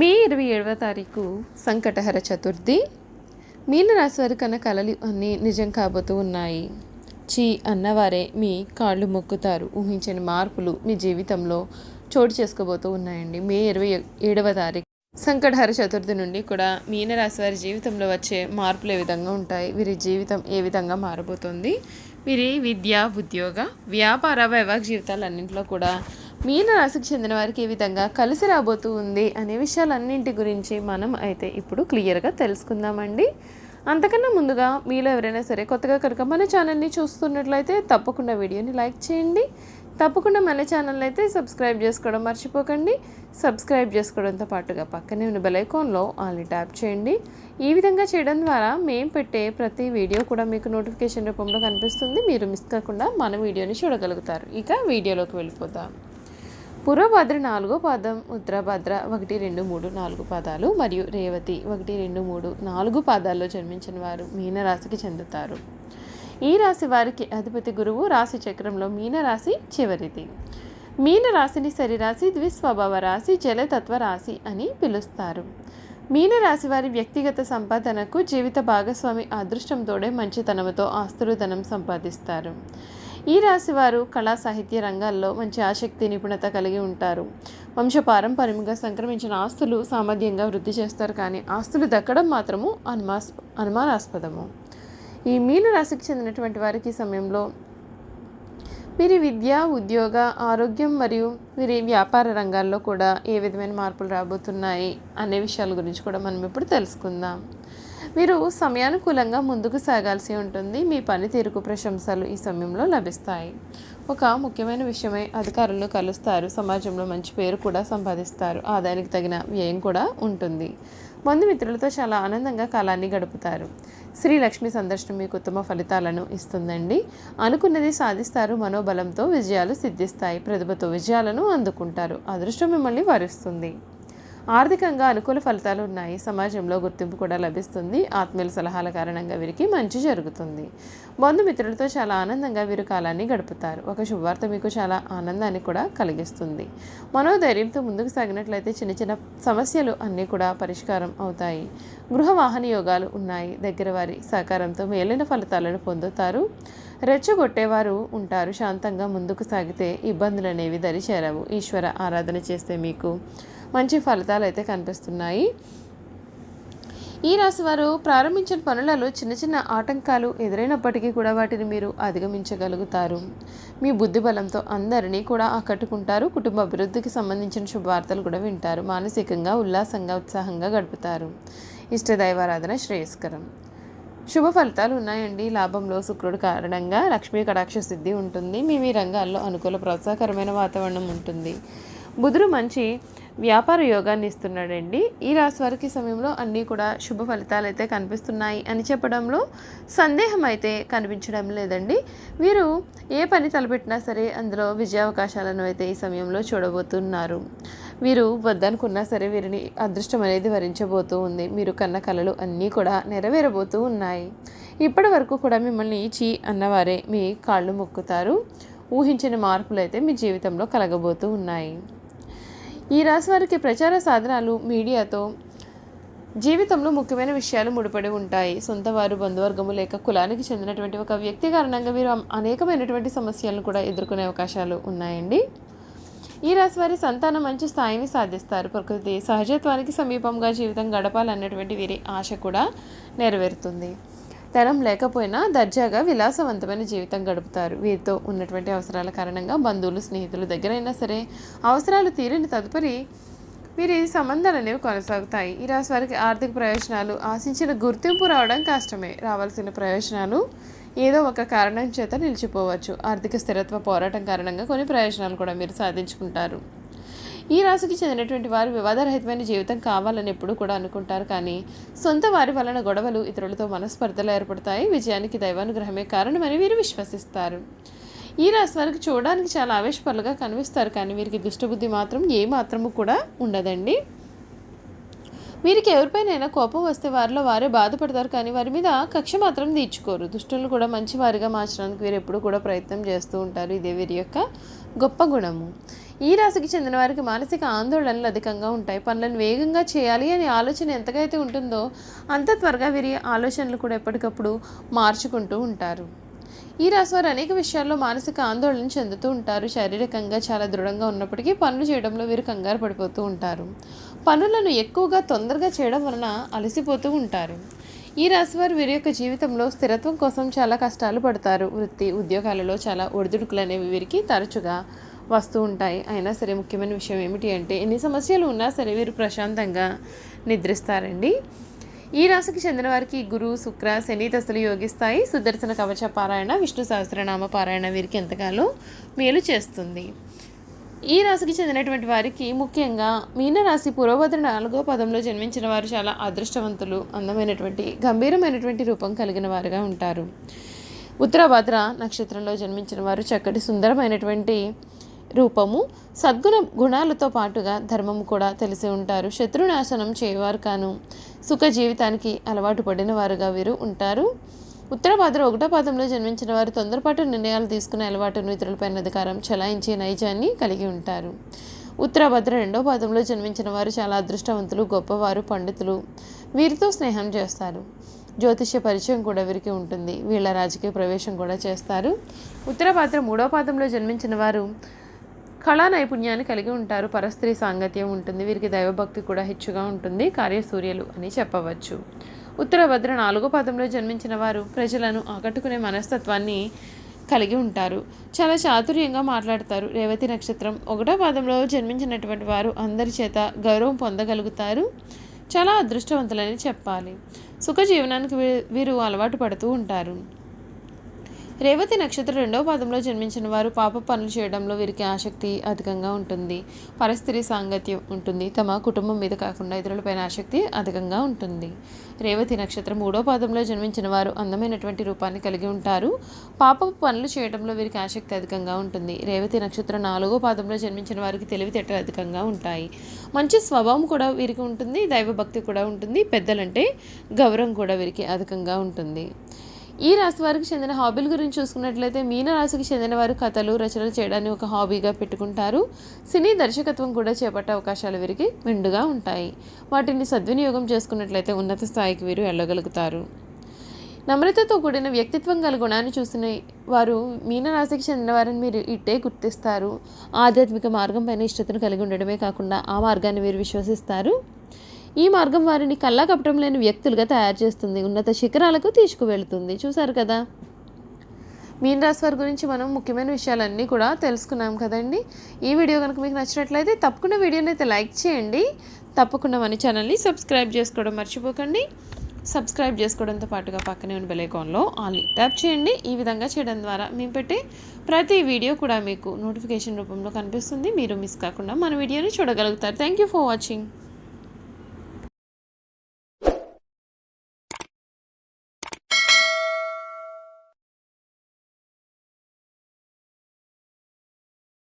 మే ఇరవై ఏడవ తారీఖు సంకటహర చతుర్థి. మీనరాశి వారి కన్నా కలలు అన్నీ నిజం కాబోతూ ఉన్నాయి. చీ అన్నవారే మీ కాళ్ళు మొక్కుతారు. ఊహించని మార్పులు మీ జీవితంలో చోటు చేసుకోబోతూ ఉన్నాయండి. మే ఇరవై ఏడవ తారీఖు సంకటహర చతుర్థి నుండి కూడా మీనరాశి వారి జీవితంలో వచ్చే మార్పులు ఏ విధంగా ఉంటాయి? వీరి జీవితం ఏ విధంగా మారబోతుంది? వీరి విద్య ఉద్యోగ వ్యాపార వైవాహిక జీవితాలన్నింటిలో కూడా మీన రాశికి చెందిన వారికి ఏ విధంగా కలిసి రాబోతూ ఉంది అనే విషయాలన్నింటి గురించి మనం అయితే ఇప్పుడు క్లియర్గా తెలుసుకుందామండి. అంతకన్నా ముందుగా మీలో ఎవరైనా సరే కొత్తగా కనుక మన ఛానల్ని చూస్తున్నట్లయితే తప్పకుండా వీడియోని లైక్ చేయండి. తప్పకుండా మన ఛానల్ అయితే సబ్స్క్రైబ్ చేసుకోవడం మర్చిపోకండి. సబ్స్క్రైబ్ చేసుకోవడంతో పాటుగా పక్కనే ఉన్న బెలైకాన్లో ఆల్ని ట్యాప్ చేయండి. ఈ విధంగా చేయడం ద్వారా మేము పెట్టే ప్రతి వీడియో కూడా మీకు నోటిఫికేషన్ రూపంలో కనిపిస్తుంది. మీరు మిస్ కాకుండా మన వీడియోని చూడగలుగుతారు. ఇక వీడియోలోకి వెళ్ళిపోతాం పూర్వభద్ర నాలుగో పాదం ఉత్తరభద్ర ఒకటి రెండు మూడు నాలుగు పాదాలు మరియు రేవతి ఒకటి రెండు మూడు నాలుగు పాదాల్లో జన్మించిన వారు మీనరాశికి చెందుతారు. ఈ రాశి వారికి అధిపతి గురువు రాశి చక్రంలో మీనరాశి చివరిది. మీనరాశిని సరిరాశి ద్విస్వభావ రాశి జలతత్వ రాశి అని పిలుస్తారు. మీనరాశి వారి వ్యక్తిగత సంపాదనకు జీవిత భాగస్వామి అదృష్టంతోడే మంచితనంతో ఆస్తులు ధనం సంపాదిస్తారు. ఈ రాశి వారు కళా సాహిత్య రంగాల్లో మంచి ఆసక్తి నిపుణత కలిగి ఉంటారు. వంశపారంపర్యంగా సంక్రమించిన ఆస్తులు సామర్థ్యంగా వృద్ధి చేస్తారు. కానీ ఆస్తులు దక్కడం మాత్రము అనుమాస్ అనుమానాస్పదము. ఈ మీనరాశికి చెందినటువంటి వారికి సమయంలో వీరి విద్య ఉద్యోగ ఆరోగ్యం మరియు వీరి వ్యాపార రంగాల్లో కూడా ఏ విధమైన మార్పులు రాబోతున్నాయి అనే విషయాల గురించి కూడా మనం ఇప్పుడు తెలుసుకుందాం. మీరు సమయానుకూలంగా ముందుకు సాగాల్సి ఉంటుంది. మీ పనితీరుకు ప్రశంసలు ఈ సమయంలో లభిస్తాయి. ఒక ముఖ్యమైన విషయమై అధికారులను కలుస్తారు. సమాజంలో మంచి పేరు కూడా సంపాదిస్తారు. ఆదాయానికి తగిన వ్యయం కూడా ఉంటుంది. బంధుమిత్రులతో చాలా ఆనందంగా కాలాన్ని గడుపుతారు. శ్రీ లక్ష్మి సందర్శనం మీకు ఉత్తమ ఫలితాలను ఇస్తుందండి. అనుకున్నది సాధిస్తారు. మనోబలంతో విజయాలు సిద్ధిస్తాయి. ప్రతిభతో విజయాలను అందుకుంటారు. అదృష్టం మిమ్మల్ని వరిస్తుంది. ఆర్థికంగా అనుకూల ఫలితాలు ఉన్నాయి. సమాజంలో గుర్తింపు కూడా లభిస్తుంది. ఆత్మీయుల సలహాల కారణంగా వీరికి మంచి జరుగుతుంది. బంధుమిత్రులతో చాలా ఆనందంగా వీరు కాలాన్ని గడుపుతారు. ఒక శుభవార్త మీకు చాలా ఆనందాన్ని కూడా కలిగిస్తుంది. మనోధైర్యంతో ముందుకు సాగినట్లయితే చిన్న చిన్న సమస్యలు అన్నీ కూడా పరిష్కారం అవుతాయి. గృహ వాహన యోగాలు ఉన్నాయి. దగ్గర వారి సహకారంతో మేలైన ఫలితాలను పొందుతారు. రెచ్చగొట్టేవారు ఉంటారు. శాంతంగా ముందుకు సాగితే ఇబ్బందులు అనేవి దరిచేరవు. ఈశ్వర ఆరాధన చేస్తే మీకు మంచి ఫలితాలు అయితే కనిపిస్తున్నాయి. ఈ రాశి వారు ప్రారంభించిన పనులలో చిన్న చిన్న ఆటంకాలు ఎదురైనప్పటికీ కూడా వాటిని మీరు అధిగమించగలుగుతారు. మీ బుద్ధి బలంతో అందరినీ కూడా ఆకట్టుకుంటారు. కుటుంబ అభివృద్ధికి సంబంధించిన శుభవార్తలు కూడా వింటారు. మానసికంగా ఉల్లాసంగా ఉత్సాహంగా గడుపుతారు. ఇష్టదైవారాధన శ్రేయస్కరం. శుభ ఫలితాలు ఉన్నాయండి. లాభంలో శుక్రుడు కారణంగా లక్ష్మీ కటాక్ష సిద్ధి ఉంటుంది. మీ మీ రంగాల్లో అనుకూల ప్రోత్సాహకరమైన వాతావరణం ఉంటుంది. బుధుడు మంచి వ్యాపార యోగాన్ని ఇస్తున్నాడండి. ఈ రాశి వారికి సమయంలో అన్నీ కూడా శుభ ఫలితాలు అయితే కనిపిస్తున్నాయి అని చెప్పడంలో సందేహం అయితే కనిపించడం లేదండి. వీరు ఏ పని తలపెట్టినా సరే అందులో విజయావకాశాలను అయితే ఈ సమయంలో చూడబోతున్నారు. వీరు వద్దనుకున్నా సరే వీరిని అదృష్టం అనేది వరించబోతూ ఉంది. మీరు కన్న కళలు అన్నీ కూడా నెరవేరబోతూ ఉన్నాయి. ఇప్పటి వరకు కూడా మిమ్మల్ని చీ అన్నవారే మీ కాళ్ళు మొక్కుతారు. ఊహించిన మార్పులు అయితే మీ జీవితంలో కలగబోతూ ఉన్నాయి. ఈ రాశి వారికి ప్రచార సాధనాలు మీడియాతో జీవితంలో ముఖ్యమైన విషయాలు ముడిపడి ఉంటాయి. సొంత వారు బంధువర్గము లేక కులానికి చెందినటువంటి ఒక వ్యక్తి కారణంగా వీరు అనేకమైనటువంటి సమస్యలను కూడా ఎదుర్కొనే అవకాశాలు ఉన్నాయండి. ఈ రాశి వారి సంతానం మంచి స్థాయిని సాధిస్తారు. ప్రకృతి సహజత్వానికి సమీపంగా జీవితం గడపాలన్నటువంటి వీరి ఆశ కూడా నెరవేరుతుంది. ధనం లేకపోయినా దర్జాగా విలాసవంతమైన జీవితం గడుపుతారు. వీరితో ఉన్నటువంటి అవసరాల కారణంగా బంధువులు స్నేహితులు దగ్గరైనా సరే అవసరాలు తీరిన తదుపరి వీరి సంబంధాలు అనేవి కొనసాగుతాయి. ఈ రాశి వారికి ఆర్థిక ప్రయోజనాలు ఆశించిన గుర్తింపు రావడం కష్టమే. రావాల్సిన ప్రయోజనాలు ఏదో ఒక కారణం చేత నిలిచిపోవచ్చు. ఆర్థిక స్థిరత్వ పోరాటం కారణంగా కొన్ని ప్రయోజనాలు కూడా మీరు సాధించుకుంటారు. ఈ రాశికి చెందినటువంటి వారు వివాదరహితమైన జీవితం కావాలని ఎప్పుడు కూడా అనుకుంటారు. కానీ సొంత వారి వలన గొడవలు ఇతరులతో మనస్పర్ధలు ఏర్పడతాయి. విజయానికి దైవానుగ్రహమే కారణమని వీరు విశ్వసిస్తారు. ఈ రాశి వారికి చూడడానికి చాలా ఆవేశపరులుగా కనిపిస్తారు. కానీ వీరికి దుష్టబుద్ధి మాత్రం ఏ మాత్రము కూడా ఉండదండి. వీరికి ఎవరిపైనైనా కోపం వస్తే వారిలో వారే బాధపడతారు. కానీ వారి మీద కక్ష మాత్రం తీర్చుకోరు. దుష్టులను కూడా మంచి వారిగా మార్చడానికి వీరు ఎప్పుడు కూడా ప్రయత్నం చేస్తూ ఉంటారు. ఇదే వీరి యొక్క గొప్ప గుణము. ఈ రాశికి చెందిన వారికి మానసిక ఆందోళనలు అధికంగా ఉంటాయి. పనులను వేగంగా చేయాలి అనే ఆలోచన ఎంతగా అయితే ఉంటుందో అంత త్వరగా వీరి ఆలోచనలు కూడా ఎప్పటికప్పుడు మార్చుకుంటూ ఉంటారు. ఈ రాశి వారు అనేక విషయాల్లో మానసిక ఆందోళన చెందుతూ ఉంటారు. శారీరకంగా చాలా దృఢంగా ఉన్నప్పటికీ పనులు చేయడంలో వీరు కంగారు పడిపోతూ ఉంటారు. పనులను ఎక్కువగా తొందరగా చేయడం వలన అలసిపోతూ ఉంటారు. ఈ రాశి వారు వీరి యొక్క జీవితంలో స్థిరత్వం కోసం చాలా కష్టాలు పడతారు. వృత్తి ఉద్యోగాలలో చాలా ఒడిదుడుకులు అనేవి వీరికి తరచుగా వస్తూ ఉంటాయి. అయినా సరే ముఖ్యమైన విషయం ఏమిటి అంటే ఎన్ని సమస్యలు ఉన్నా సరే వీరు ప్రశాంతంగా నిద్రిస్తారండి. ఈ రాశికి చెందిన వారికి గురు శుక్ర శని దశలు యోగిస్తాయి. సుదర్శన కవచ పారాయణ విష్ణు సహస్రనామ పారాయణ వీరికి ఎంతగానో మేలు చేస్తుంది. ఈ రాశికి చెందినటువంటి వారికి ముఖ్యంగా మీనరాశి పూర్వభద్ర నాలుగో పదంలో జన్మించిన వారు చాలా అదృష్టవంతులు అందమైనటువంటి గంభీరమైనటువంటి రూపం కలిగిన వారుగా ఉంటారు. ఉత్తరభద్ర నక్షత్రంలో జన్మించిన వారు చక్కటి సుందరమైనటువంటి రూపము సద్గుణ గుణాలతో పాటుగా ధర్మము కూడా తెలిసి ఉంటారు. శత్రునాశనం చేయవారు కాను సుఖ జీవితానికి అలవాటు పడిన వారుగా వీరు ఉంటారు. ఉత్తర పాత్ర ఒకటో పాదంలో జన్మించిన వారు తొందరపాటు నిర్ణయాలు తీసుకునే అలవాటును ఇతరులపైన అధికారం చలాయించే నైజాన్ని కలిగి ఉంటారు. ఉత్తరభద్ర రెండో పాదంలో జన్మించిన వారు చాలా అదృష్టవంతులు గొప్పవారు పండితులు. వీరితో స్నేహం చేస్తారు. జ్యోతిష్య పరిచయం కూడా వీరికి ఉంటుంది. వీళ్ళ రాజకీయ ప్రవేశం కూడా చేస్తారు. ఉత్తరపాత్ర మూడో పాదంలో జన్మించిన వారు కళా నైపుణ్యాన్ని కలిగి ఉంటారు. పరస్త్రీ సాంగత్యం ఉంటుంది. వీరికి దైవభక్తి కూడా హెచ్చుగా ఉంటుంది. కార్యసూర్యులు అని చెప్పవచ్చు. ఉత్తరభద్ర నాలుగో పదంలో జన్మించిన వారు ప్రజలను ఆకట్టుకునే మనస్తత్వాన్ని కలిగి ఉంటారు. చాలా చాతుర్యంగా మాట్లాడతారు. రేవతి నక్షత్రం ఒకటో పాదంలో జన్మించినటువంటి వారు అందరి చేత గౌరవం పొందగలుగుతారు. చాలా అదృష్టవంతులని చెప్పాలి. సుఖ జీవనానికి వీ- వీరు అలవాటు పడుతూ ఉంటారు. రేవతి నక్షత్రం రెండవ పాదంలో జన్మించిన వారు పాప పనులు చేయడంలో వీరికి ఆసక్తి అధికంగా ఉంటుంది. పరిస్థితి సాంగత్యం ఉంటుంది. తమ కుటుంబం మీద కాకుండా ఇతరులపైన ఆసక్తి అధికంగా ఉంటుంది. రేవతి నక్షత్రం మూడో పాదంలో జన్మించిన వారు అందమైనటువంటి రూపాన్ని కలిగి ఉంటారు. పాప పనులు చేయడంలో వీరికి ఆసక్తి అధికంగా ఉంటుంది. రేవతి నక్షత్రం నాలుగో పాదంలో జన్మించిన వారికి తెలివితేటలు అధికంగా ఉంటాయి. మంచి స్వభావం కూడా వీరికి ఉంటుంది. దైవభక్తి కూడా ఉంటుంది. పెద్దలంటే గౌరవం కూడా వీరికి అధికంగా ఉంటుంది. ఈ రాశి వారికి చెందిన హాబీల గురించి చూసుకున్నట్లయితే మీనరాశికి చెందిన వారు కథలు రచనలు చేయడాన్ని ఒక హాబీగా పెట్టుకుంటారు. సినీ దర్శకత్వం కూడా చేపట్టే అవకాశాలు వీరికి మెండుగా ఉంటాయి. వాటిని సద్వినియోగం చేసుకున్నట్లయితే ఉన్నత స్థాయికి వీరు వెళ్ళగలుగుతారు. నమ్రతతో కూడిన వ్యక్తిత్వం గల గుణాన్ని చూసిన వారు మీనరాశికి చెందిన వారిని మీరు ఇట్టే గుర్తిస్తారు. ఆధ్యాత్మిక మార్గం పైన ఇష్టతను కలిగి ఉండడమే కాకుండా ఆ మార్గాన్ని వీరు విశ్వసిస్తారు. ఈ మార్గం వారిని కల్లా కపటం లేని వ్యక్తులుగా తయారు చేస్తుంది. ఉన్నత శిఖరాలకు తీసుకువెళుతుంది. చూసారు కదా? మీనరాశి వారి గురించి మనం ముఖ్యమైన విషయాలన్నీ కూడా తెలుసుకున్నాం కదండి. ఈ వీడియో కనుక మీకు నచ్చినట్లయితే తప్పకుండా వీడియోని అయితే లైక్ చేయండి. తప్పకుండా మన ఛానల్ని సబ్స్క్రైబ్ చేసుకోవడం మర్చిపోకండి. సబ్స్క్రైబ్ చేసుకోవడంతో పాటుగా పక్కనే ఉన్న బెలైకాన్లో ఆల్ని ట్యాప్ చేయండి. ఈ విధంగా చేయడం ద్వారా మేము పెట్టే ప్రతి వీడియో కూడా మీకు నోటిఫికేషన్ రూపంలో కనిపిస్తుంది. మీరు మిస్ కాకుండా మన వీడియోని చూడగలుగుతారు. Thank you for watching.